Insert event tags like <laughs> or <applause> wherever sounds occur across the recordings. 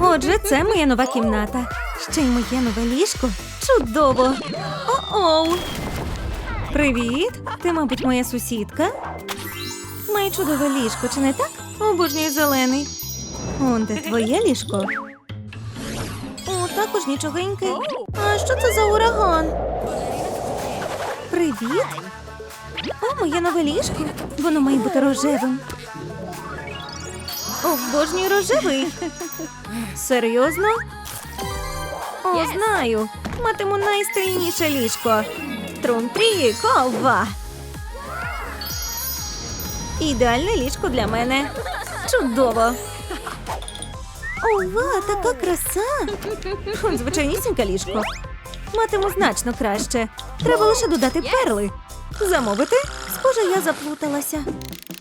Отже, це моя нова кімната. Ще й моє нове ліжко. Чудово! О-оу! Привіт! Ти, мабуть, моя сусідка? Має чудове ліжко, чи не так? Обожнюю зелений. Он де твоє ліжко? О, також нічогеньке. А що це за ураган? Привіт. О, моє нове ліжко. Воно має бути рожевим. Обожнюю рожевий. Серйозно? О, знаю. Матиму найстильніше ліжко. Трум-трі, ова. Ідеальне ліжко для мене. Чудово. Ова, така краса. Звичайнісіньке ліжко. Матиму значно краще. Треба лише додати перли. Замовити? Схоже, я заплуталася.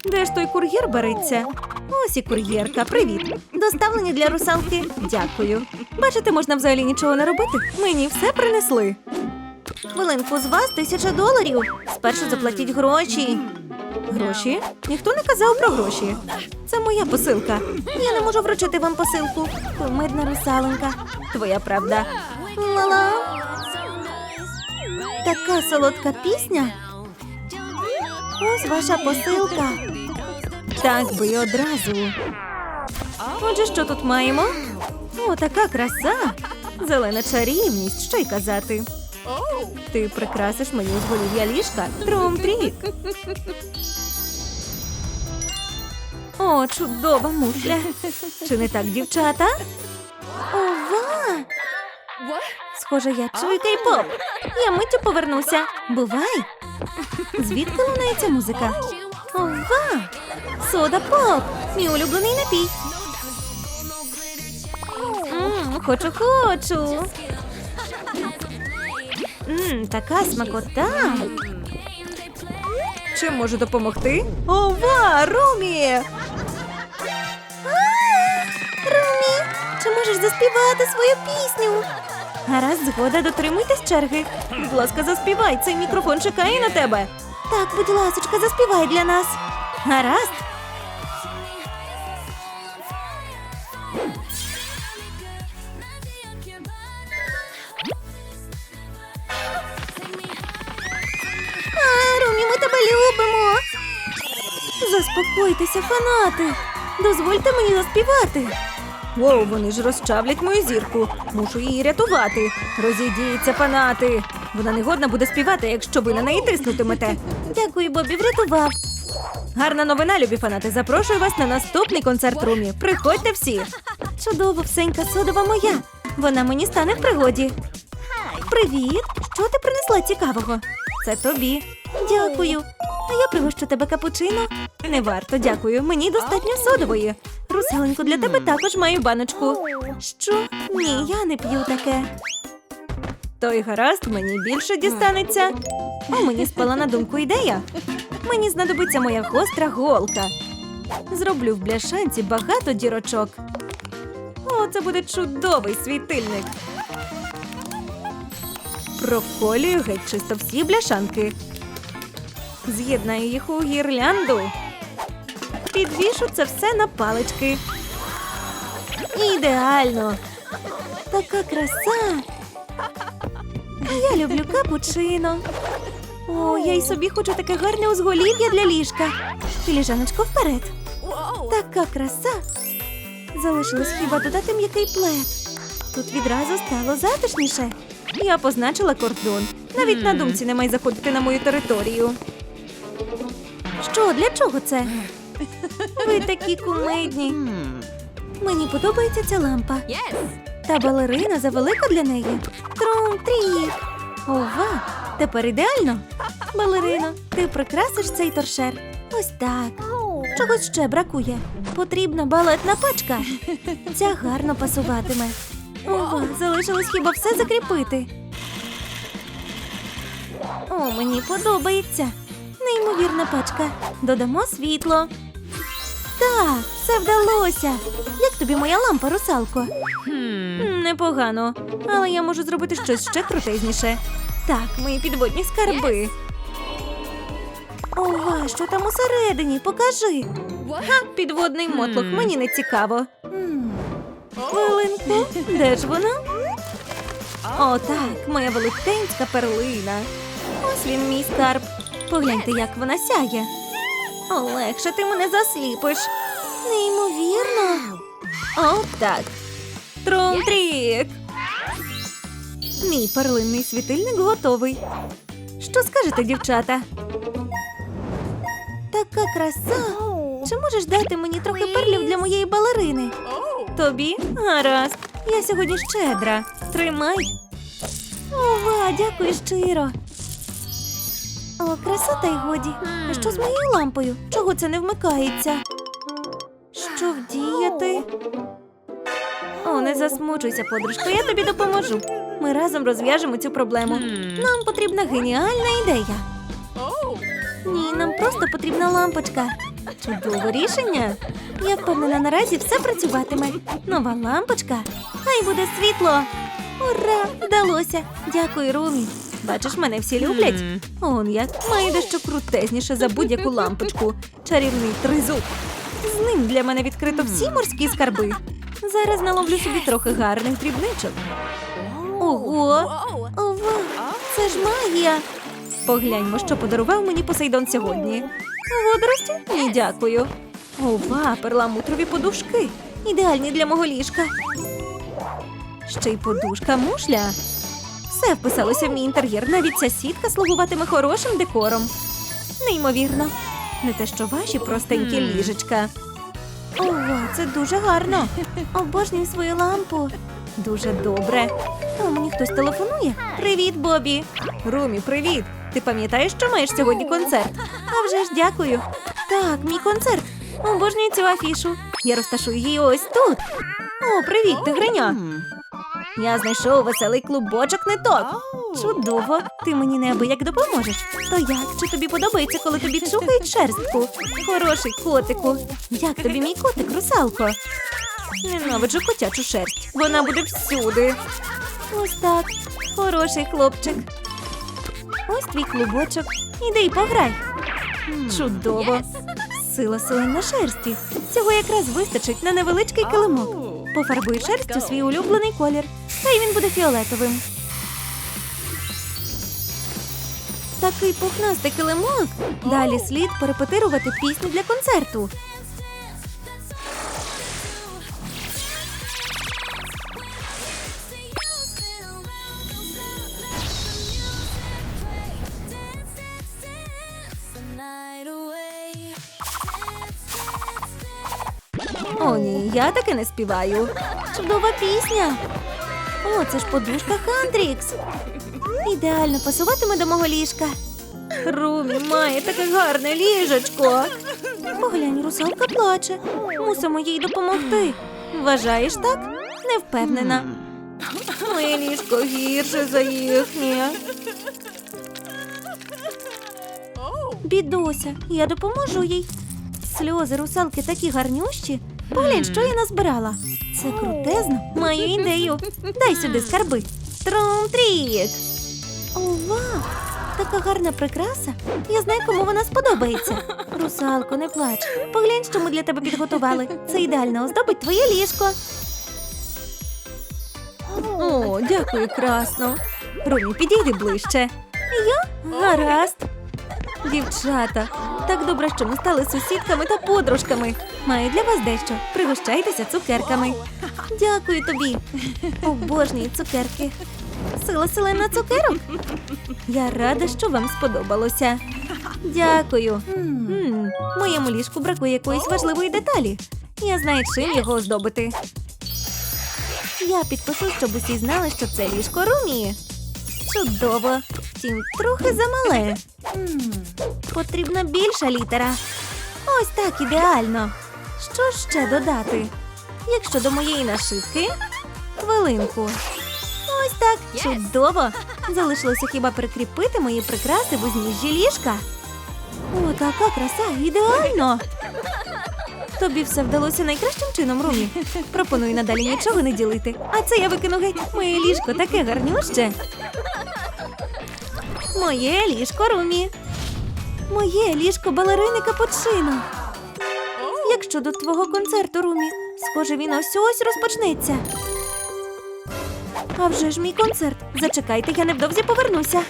Де ж той кур'єр береться? Ось і кур'єрка. Привіт. Доставлені для русалки. Дякую. Бачите, можна взагалі нічого не робити. Мені все принесли. Хвилинку з вас тисяча доларів. Спершу заплатіть гроші. Гроші? Ніхто не казав про гроші. Це моя посилка. Я не можу вручити вам посилку. Кумедна русаленька. Твоя правда. Ла-ла. Така солодка пісня. Ось ваша посилка. Так би одразу. Отже, що тут маємо? О, така краса. Зелена чарівність, що й казати. Ти прикрасиш мені узголів'я ліжка. Трум-трік. О, чудова мушля. Чи не так, дівчата? Ова! Схоже, я чую кей-поп. Я миттю повернуся. Бувай. Звідки лунається музика? Ова! Сода поп! Мій улюблений напій. Мм, хочу, хочу. Мм, така смакота. Чим можу допомогти? Ова, Румі! Румі, чи можеш заспівати свою пісню? Гаразд, згода, дотримуйтесь черги. Будь ласка, заспівай, цей мікрофон чекає на тебе. Так, будь ласочка, заспівай для нас. Гаразд. А, Румі, ми тебе любимо. Заспокойтеся, фанати. Дозвольте мені заспівати. Воу, вони ж розчавлять мою зірку. Мушу її рятувати. Розійдіться, фанати. Вона не годна буде співати, якщо ви на неї тиснутимете. Дякую, Бобі, врятував. Гарна новина, любі фанати. Запрошую вас на наступний концерт румі. Приходьте всі. Чудово, всенька содова моя. Вона мені стане в пригоді. Привіт! Що ти принесла цікавого? Це тобі. Дякую. А я пригощу тебе капучино. Не варто, дякую. Мені достатньо содової. Руселенько, для тебе також маю баночку. Що? Ні, я не п'ю таке. Той гаразд, мені більше дістанеться. О, мені спала на думку ідея. Мені знадобиться моя гостра голка. Зроблю в бляшанці багато дірочок. О, це буде чудовий світильник. Проколюю геть чисто всі бляшанки. З'єднаю їх у гірлянду. Підвішу це все на палички. Ідеально. Така краса. Я люблю капучино. О, я й собі хочу таке гарне узголів'я для ліжка. Філіжаночко вперед. Така краса. Залишилось хіба додати м'який плед. Тут відразу стало затишніше. Я позначила кордон. Навіть на думці не май заходити на мою територію. Що, для чого це? Ви такі кумедні. Мені подобається ця лампа. Та балерина завелика для неї. Трум-трік. Ова, тепер ідеально. Балерино, ти прикрасиш цей торшер. Ось так. Чогось ще бракує. Потрібна балетна пачка. Ця гарно пасуватиме. Ова, залишилось хіба все закріпити. О, мені подобається. Неймовірна пачка. Додамо світло. Так, все вдалося. Як тобі моя лампа, русалко? М, Непогано, але я можу зробити щось ще крутезніше. Так, мої підводні скарби. Ова, що там усередині? Покажи. Ха, підводний мотлох, мені не цікаво. Хвилинку, де ж вона? О, так, моя велетенська перлина. Ось він, мій скарб. Погляньте, як вона сяє. Олегше, ти мене засліпиш. Неймовірно. О, так. Трум-трік. Мій перлинний світильник готовий. Що скажете, дівчата? Така краса. Чи можеш дати мені трохи перлів для моєї балерини? Тобі? Гаразд. Я сьогодні щедра. Тримай. Ова, дякую щиро. О, красота й годі. А що з моєю лампою? Чого це не вмикається? Що вдіяти? О, не засмучуйся, подружко, я тобі допоможу. Ми разом розв'яжемо цю проблему. Нам потрібна геніальна ідея. Ні, нам просто потрібна лампочка. Чудове рішення. Я впевнена, наразі все працюватиме. Нова лампочка. Хай буде світло. Ура! Вдалося! Дякую, Румі. Бачиш, мене всі люблять. Он як має дещо крутезніше за будь-яку лампочку. Чарівний тризуб. З ним для мене відкрито всі морські скарби. Зараз наловлю собі трохи гарних дрібничок. Ого! Ова! Це ж магія! Погляньмо, що подарував мені Посейдон сьогодні. Водорості? Ні, дякую. Ова, перламутрові подушки. Ідеальні для мого ліжка. Ще й подушка мушля. Все вписалося в мій інтер'єр. Навіть ця сітка слугуватиме хорошим декором. Неймовірно. Не те, що ваші простенькі ліжечка. Ого, це дуже гарно. Обожнюю свою лампу. Дуже добре. О, мені хтось телефонує. Привіт, Бобі. Румі, привіт. Ти пам'ятаєш, що маєш сьогодні концерт? А вже ж дякую. Так, мій концерт. Обожнюю цю афішу. Я розташую її ось тут. О, привіт, тигриня. Я знайшов веселий клубочок ниток. Чудово, ти мені неабияк допоможеш. То як? Чи тобі подобається, коли тобі чухають шерстку? Хороший котику. Як тобі мій котик, русалко? Ненавиджу котячу шерсть. Вона буде всюди. Ось так. Хороший хлопчик. Ось твій клубочок. Іди й пограй. Чудово. Сила силен на шерсті. Цього якраз вистачить на невеличкий килимок. Пофарбуй шерстю свій улюблений колір. Хай він буде фіолетовим. Такий пухнастий килимок. Далі слід перепетирувати пісню для концерту. О, ні, я таки не співаю. Чудова пісня. О, це ж подушка Хандрікс. Ідеально пасуватиме до мого ліжка. Румі має таке гарне ліжечко. Поглянь, русалка плаче. Мусимо їй допомогти. Вважаєш так? Не впевнена. Моє ліжко гірше за їхнє. Бідося, я допоможу їй. Сльози русалки такі гарнющі. Поглянь, що я назбирала. Це крутезно. Маю ідею. Дай сюди скарби. Трум-трік. Ова! Така гарна прикраса. Я знаю, кому вона сподобається. Русалко, не плач. Поглянь, що ми для тебе підготували. Це ідеально оздобить твоє ліжко. О, дякую, красно. Румі, підійди ближче. Я? Гаразд. Дівчата, так добре, що ми стали сусідками та подружками. Маю для вас дещо. Пригощайтеся цукерками. Дякую тобі. <laughs> Обожнюю цукерки. Сила селена цукерок. Я рада, що вам сподобалося. Дякую. М, Моєму ліжку бракує якоїсь важливої деталі. Я знаю, чим його оздобити. Я підпишу, щоб усі знали, що це ліжко Румі. Чудово. Втім, трохи замале. Потрібна більша літера. Ось так ідеально. Що ще додати? Якщо до моєї нашивки, хвилинку. Ось так, чудово. Залишилося хіба прикріпити мої прикраси в узніжжі ліжка. О, така краса, ідеально. Тобі все вдалося найкращим чином, Румі. Пропоную надалі нічого не ділити. А це я викину геть. Моє ліжко таке гарнюще. Моє ліжко Румі. Моє ліжко балерини капучино. Як щодо твого концерту, Румі? Схоже, він ось ось розпочнеться. А вже ж мій концерт. Зачекайте, я невдовзі повернуся.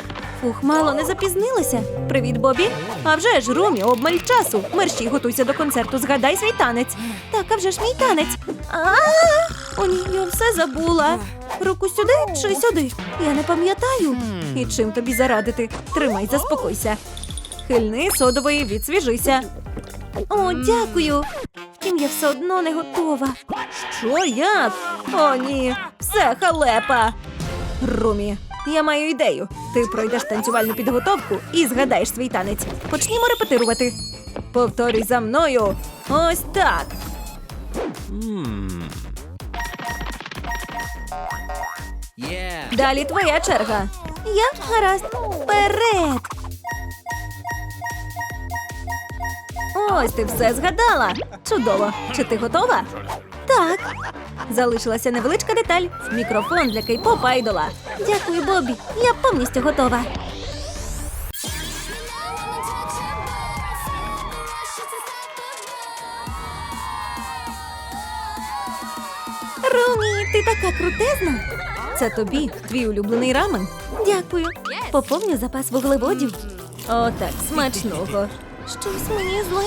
Фух, мало не запізнилася. Привіт, Бобі. А вже ж, Румі, обмаль часу. Мерщій готуйся до концерту, згадай свій танець. Так, а вже ж мій танець. О, ні, я все забула. Руку сюди чи сюди? Я не пам'ятаю. І чим тобі зарадити? Тримай, заспокойся. Хильни содової, відсвіжися. О, дякую. Втім, я все одно не готова. Що як? О, ні, все халепа. Румі, я маю ідею. Ти пройдеш танцювальну підготовку і згадаєш свій танець. Почнімо репетирувати. Повторюй за мною. Ось так. Yeah. Далі твоя черга. Я гаразд. Вперед. Ось ти все згадала. Чудово. Чи ти готова? Так. Залишилася невеличка деталь. Мікрофон для кей-поп айдола. Дякую, Бобі. Я повністю готова. Румі, ти така крутезна. Це тобі, твій улюблений рамен. Дякую. Поповню запас вуглеводів. О, так, смачного. Щось мені зле.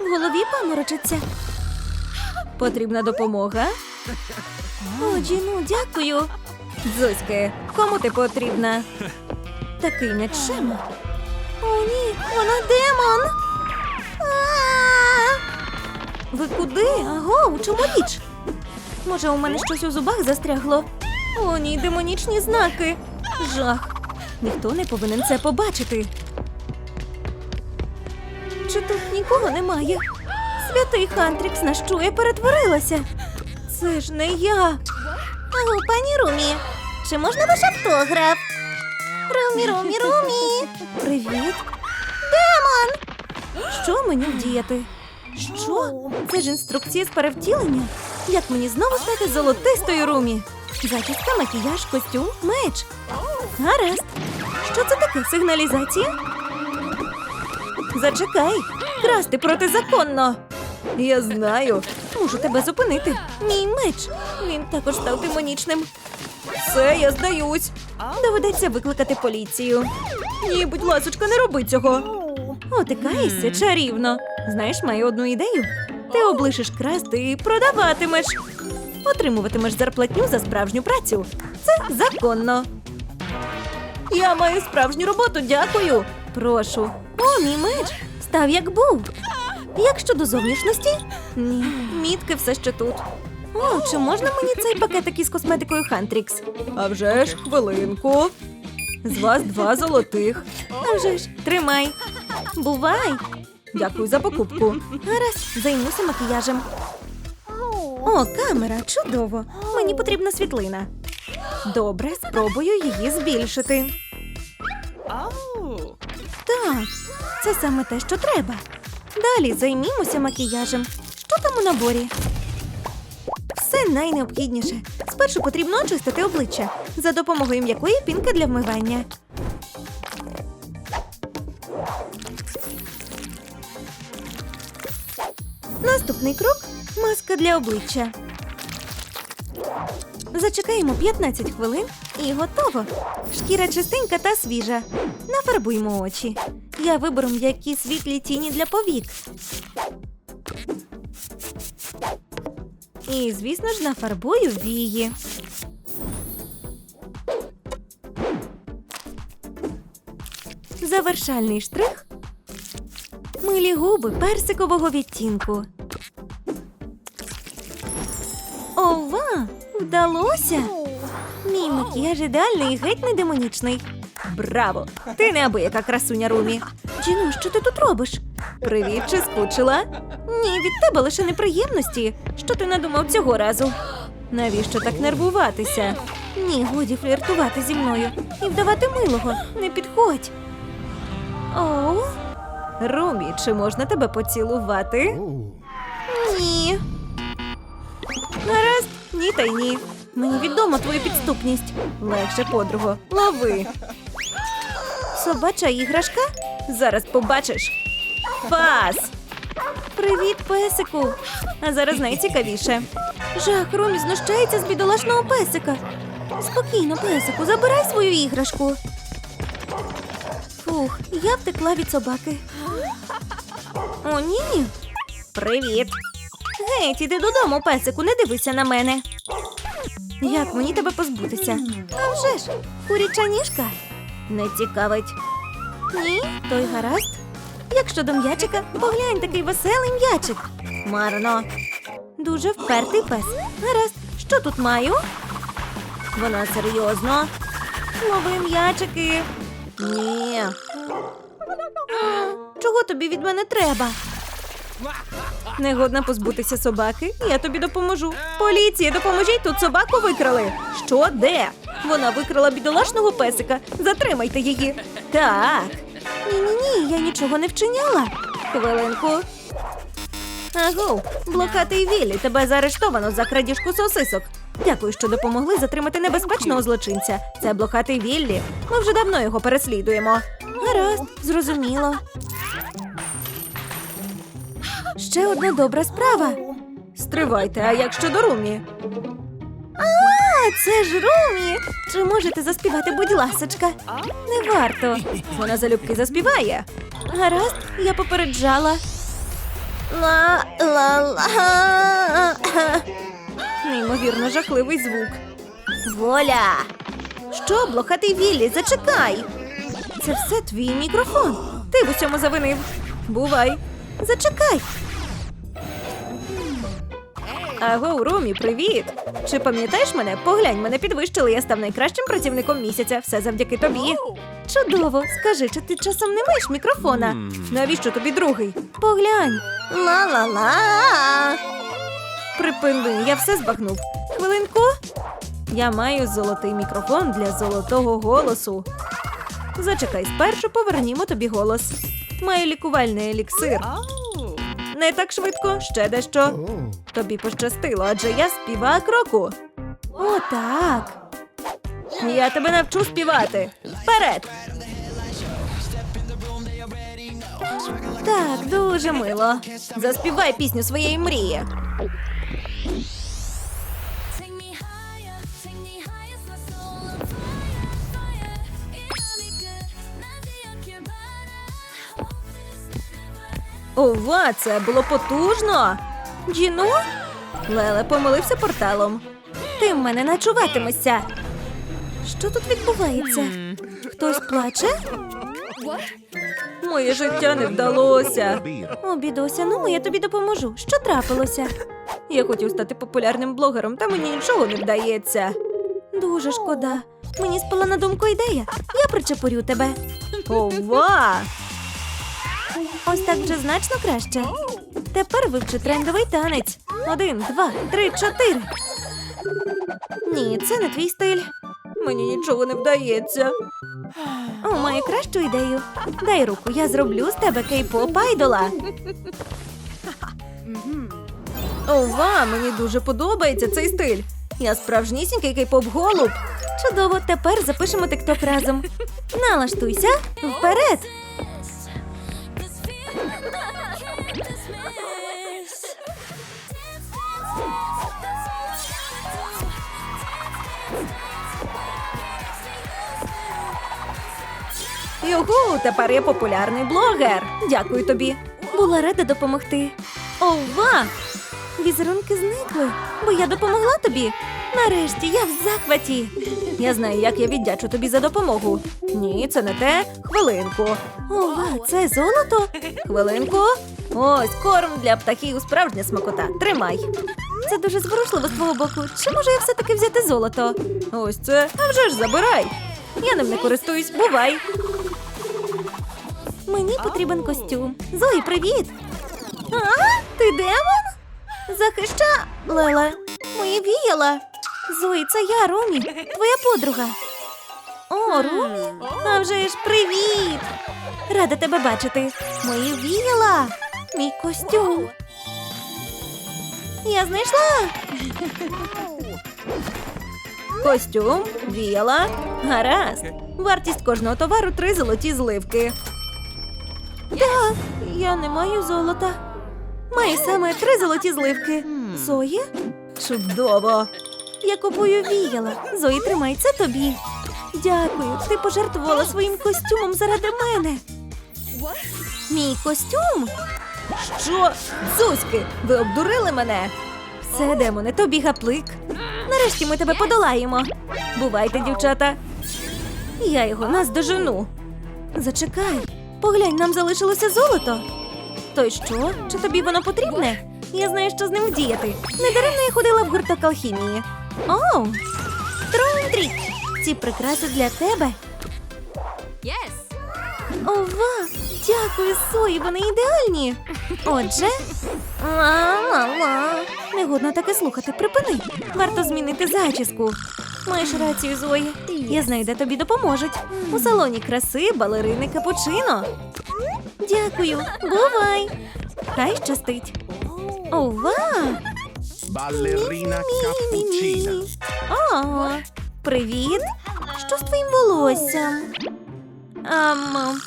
В голові паморочиться. Потрібна допомога. О, Джіну, дякую. Зоське, кому ти потрібна? Такий нечем. О, ні, вона демон. Ви куди? Аго, у чому річ? Може, у мене щось у зубах застрягло? О, ні, демонічні знаки. Жах. Ніхто не повинен це побачити. Чи тут нікого немає? Святий Хантрікс, на що я перетворилася? Це ж не я. Алло, пані Румі, чи можна ваш автограф? Румі, Румі, Румі. Привіт. Демон! Що мені вдіяти? Що? Це ж інструкція з перевтілення? Як мені знову стати золотистою румі? Зачіска, макіяж, костюм, меч. Гаразд. Що це таке? Сигналізація? Зачекай. Красти протизаконно. Я знаю. Можу тебе зупинити. Мій меч. Він також став демонічним. Все, я здаюсь. Доведеться викликати поліцію. Ні, будь ласочка, не роби цього. О, ти каєшся чарівно. Знаєш, маю одну ідею. Ти облишиш красти і продаватимеш. Отримуватимеш зарплатню за справжню працю. Це законно. Я маю справжню роботу, дякую. Прошу. О, мій меч. Став як був. Як щодо зовнішності? Ні, мітки все ще тут. О, чи можна мені цей пакетик із косметикою Хантрікс? А вже ж, хвилинку. З вас два золотих. А вже ж, тримай. Бувай. Дякую за покупку. Гаразд, займуся макіяжем. О, камера, чудово. Мені потрібна світлина. Добре, спробую її збільшити. Так, це саме те, що треба. Далі займімося макіяжем. Що там у наборі? Все найнеобхідніше. Спершу потрібно очистити обличчя за допомогою м'якої пінки для вмивання. Наступний крок маска для обличчя. Зачекаємо 15 хвилин і готово. Шкіра чистенька та свіжа. Нафарбуємо очі. Я виберу м'які світлі тіні для повік. І, звісно ж, нафарбую вії. Завершальний штрих. Милі губи персикового відтінку. Ова! Вдалося! Мій макіяж ідеальний і геть не демонічний. Браво! Ти неабияка красуня Румі. Джіну, що ти тут робиш? Привіт, чи скучила? Ні, від тебе лише неприємності. Що ти надумав цього разу? Навіщо так нервуватися? Ні, годі фліртувати зі мною і вдавати милого. Не підходь. Оу. Румі, чи можна тебе поцілувати? Ні. Гаразд, ні та й ні. Мені відома твою підступність. Легше, подруго, лови. Собача іграшка? Зараз побачиш. Пас. Привіт, песику. А зараз найцікавіше. Жах, Ромі знущається з бідолашного песика. Спокійно, песику, забирай свою іграшку. Фух, я втекла від собаки. О, ні. Привіт. Геть, іди додому, песику, не дивися на мене. Як мені тебе позбутися? А вже ж, куряча ніжка. Не цікавить. Ні, той гаразд. Як щодо м'ячика, поглянь, такий веселий м'ячик. Марно. Дуже впертий пес. Гаразд, що тут маю? Вона серйозно. Лови м'ячики. Ні. Чого тобі від мене треба? Негодна позбутися собаки. Я тобі допоможу. Поліція, допоможіть тут собаку викрали. Що де? Вона викрала бідолашного песика. Затримайте її. Так. Ні, ні, я нічого не вчиняла. Хвилинку. Агу, блокатий Віллі, тебе заарештовано за крадіжку сосисок. Дякую, що допомогли затримати небезпечного злочинця. Це блокатий Віллі. Ми вже давно його переслідуємо. Гаразд, зрозуміло. Ще одна добра справа. Стривайте, а як щодо Румі? Це ж Румі! Чи можете заспівати, будь ласочка? Не варто. Вона залюбки заспіває. Гаразд, я попереджала. ла ла ла Неймовірно жахливий звук. Воля! Що, блохатий Віллі, зачекай! Це все твій мікрофон. Ти в усьому завинив. Бувай. Зачекай. Аго, Румі, привіт! Чи пам'ятаєш мене? Поглянь, мене підвищили. Я став найкращим працівником місяця. Все завдяки тобі. Чудово. Скажи, чи ти часом не маєш мікрофона? Навіщо тобі другий? Поглянь. Ла-ла-ла. Припини, я все збагнув. Хвилинку. Я маю золотий мікрофон для золотого голосу. Зачекай, спершу повернімо тобі голос. Маю лікувальний еліксир. Не так швидко, ще дещо. Тобі пощастило, адже я співак року. О, так. Я тебе навчу співати. Вперед! Так, дуже мило. Заспівай пісню своєї мрії. Ова, це було потужно. Джіну? Леле помилився порталом. Ти в мене начуватимешся. Що тут відбувається? Хтось плаче? Моє життя не вдалося. О, бідося, ну я тобі допоможу. Що трапилося? Я хотів стати популярним блогером, та мені нічого не вдається. Дуже шкода. Мені спала на думку ідея. Я причепурю тебе. Ова! Ось так вже значно краще. Тепер вивчи трендовий танець. Один, два, три, чотири. Ні, це не твій стиль. Мені нічого не вдається. О, маю кращу ідею. Дай руку, я зроблю з тебе кей-поп айдола. Ова, мені дуже подобається цей стиль. Я справжнісінький кей-поп голуб. Чудово, тепер запишемо тикток разом. Налаштуйся вперед. Югу, тепер я популярний блогер. Дякую тобі. Була рада допомогти. Ова! Візерунки зникли, бо я допомогла тобі. Нарешті я в захваті. Я знаю, як я віддячу тобі за допомогу. Ні, це не те. Хвилинку. Ова, це золото? Хвилинку. Ось корм для птахів, справжня смакота. Тримай. Це дуже зворушливо з твого боку. Чи можу я все-таки взяти золото? Ось це. А вже ж забирай. Я ним не користуюсь. Бувай. Мені потрібен костюм. Зої, привіт! А, ти демон? Захища Леле, мої віяла. Зої, це я, Ромі, твоя подруга. О, Ромі, а вже ж привіт! Рада тебе бачити. Мої віяла. Мій костюм. Я знайшла. Костюм, віяла. Гаразд. Вартість кожного товару три золоті зливки. Так, я не маю золота. Маю саме три золоті зливки. Зої? Чудово! Я купую віяла. Зої, тримай це тобі. Дякую, ти пожертвувала своїм костюмом заради мене. Мій костюм? Що? Зузьки, ви обдурили мене? Все, демоне, тобі гаплик. Нарешті ми тебе подолаємо. Бувайте, дівчата. Я його наздожену. Зачекай, поглянь, нам залишилося золото. То й що? Чи тобі воно потрібне? Я знаю, що з ним вдіяти. Недаремно я ходила в гурток алхімії. Оу! Трундрік! Ці прикраси для тебе. Yes. Ова! Дякую, Сої, вони ідеальні. Отже. Ла-ла-ла. Негодно таке слухати. Припини. Варто змінити зачіску. Маєш рацію, Зої. Я знаю, де тобі допоможуть. У салоні краси балерини капучино. Дякую. Бувай. Хай щастить. Ова! Ballerina cappuccina. О, привіт. Що з твоїм волоссям? Ам,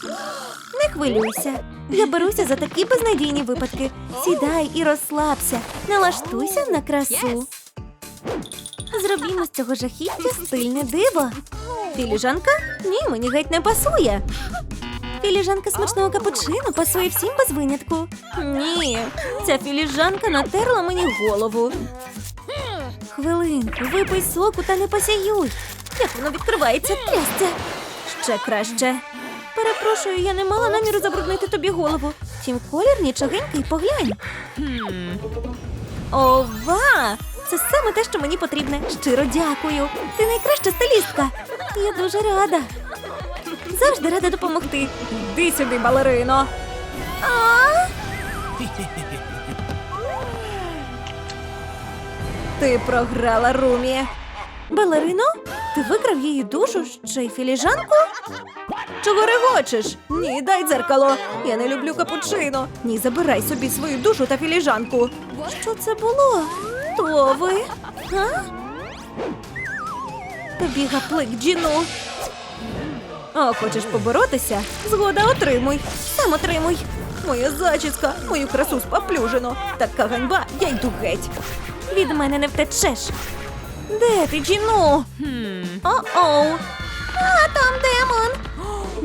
не хвилюйся. Я беруся за такі безнадійні випадки. Сідай і розслабся. Налаштуйся на красу. Зробімо з цього жахіття стильне диво. Філіжанка? Ні, мені геть не пасує. Філіжанка смачного капучино пасує всім без винятку. Ні, ця філіжанка натерла мені голову. Хвилинку, випий соку та не посяюй. Як воно відкривається, трясця. Ще краще. Перепрошую, я не мала наміру забруднити тобі голову. Втім, колір нічогенький, поглянь. Ова! Це саме те, що мені потрібне. Щиро дякую. Ти найкраща стилістка. Я дуже рада. Завжди рада допомогти. Йди сюди, балерино. Ти програла Румі. Балерино? Ти викрав її душу, ще й філіжанку? Чого регочеш? Ні, дай дзеркало. Я не люблю капучино. Ні, забирай собі свою душу та філіжанку. Що це було? Хто ви? А? Тобі гаплик, Джіну. А хочеш поборотися? Згода отримуй. Сам отримуй. Моя зачіска, мою красу споплюжено. Така ганьба, я йду геть. Від мене не втечеш. Де ти, Джіну? О-оу. А там демон.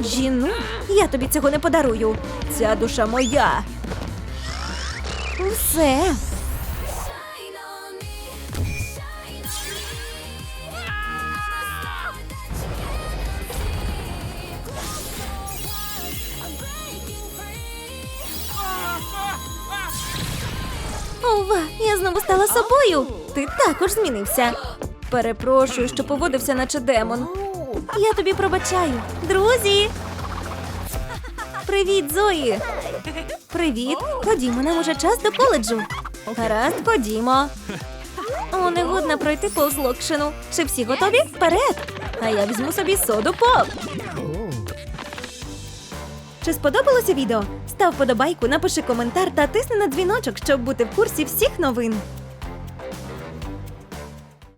Джіну, я тобі цього не подарую. Ця душа моя. Все. Знову стала собою. Ти також змінився. Перепрошую, що поводився, наче демон. Я тобі пробачаю. Друзі. Привіт, Зої. Привіт. Ходімо, нам уже час до коледжу. Гаразд, ходімо. О, негодна пройти повз локшину. Чи всі готові? Вперед! А я візьму собі соду поп. Чи сподобалося відео? Став подобайку, напиши коментар та тисни на дзвіночок, щоб бути в курсі всіх новин.